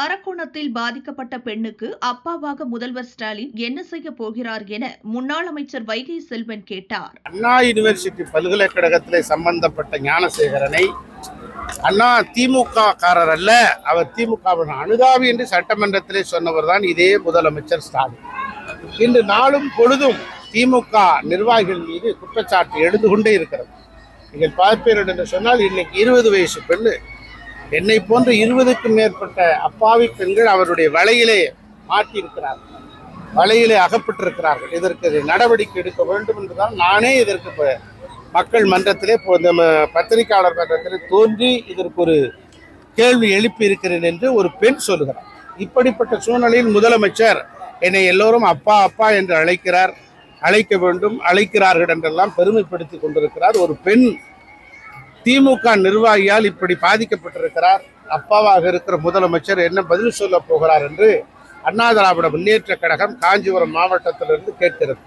அரக்கோணத்தில் பாதிக்கப்பட்ட பெண்ணுக்கு அப்பாவாக முதல்வர் ஸ்டாலின் என்ன செய்ய போகிறார் என முன்னாள் அமைச்சர் வைகை செல்வன் கேட்டார். அண்ணா யூனிவர்சிட்டி பல்கலைக்கழகத்திலே சம்பந்தப்பட்ட ஞானசேகரனை அண்ணா திமுக காரர் அல்ல அவர் திமுகவின் அனுதாபி என்று சட்டமன்றத்திலே சொன்னவர் தான் இதே முதலமைச்சர் ஸ்டாலின். இன்று நாளும் பொழுதும் திமுக நிர்வாகிகள் மீது குற்றச்சாட்டு எழுந்து கொண்டே இருக்கிறது. நீங்கள் பார்ப்பீர்கள் என்று சொன்னால் இன்னைக்கு இருபது வயசு பெண்ணு. என்னை போன்ற இருபதுக்கும் மேற்பட்ட அப்பாவி பெண்கள் அவருடைய வலையிலே மாட்டியிருக்கிறார்கள். வலையிலே அகப்பட்டிருக்கிறார்கள். இதற்கு நடவடிக்கை எடுக்க வேண்டும் என்றுதான் நானே இதற்கு மக்கள் மன்றத்திலே இப்போ பத்திரிகையாளர் மன்றத்திலே தோன்றி இதற்கு ஒரு கேள்வி எழுப்பி இருக்கிறேன் என்று ஒரு பெண் சொல்லுகிறார் இப்படிப்பட்ட சூழ்நிலையில் முதலமைச்சர் என்னை எல்லோரும் அப்பா அப்பா என்று அழைக்கிறார். அழைக்க வேண்டும் அழைக்கிறார்கள் என்றெல்லாம் பெருமைப்படுத்தி கொண்டிருக்கிறார். ஒரு பெண் திமுக நிர்வாகியால் இப்படி பாதிக்கப்பட்டிருக்கிறார். அப்பாவாக இருக்கிற முதலமைச்சர் என்ன பதில் சொல்ல போகிறார் என்று அண்ணா திராவிட முன்னேற்ற கழகம் காஞ்சிபுரம் மாவட்டத்திலிருந்து கேட்கிறது.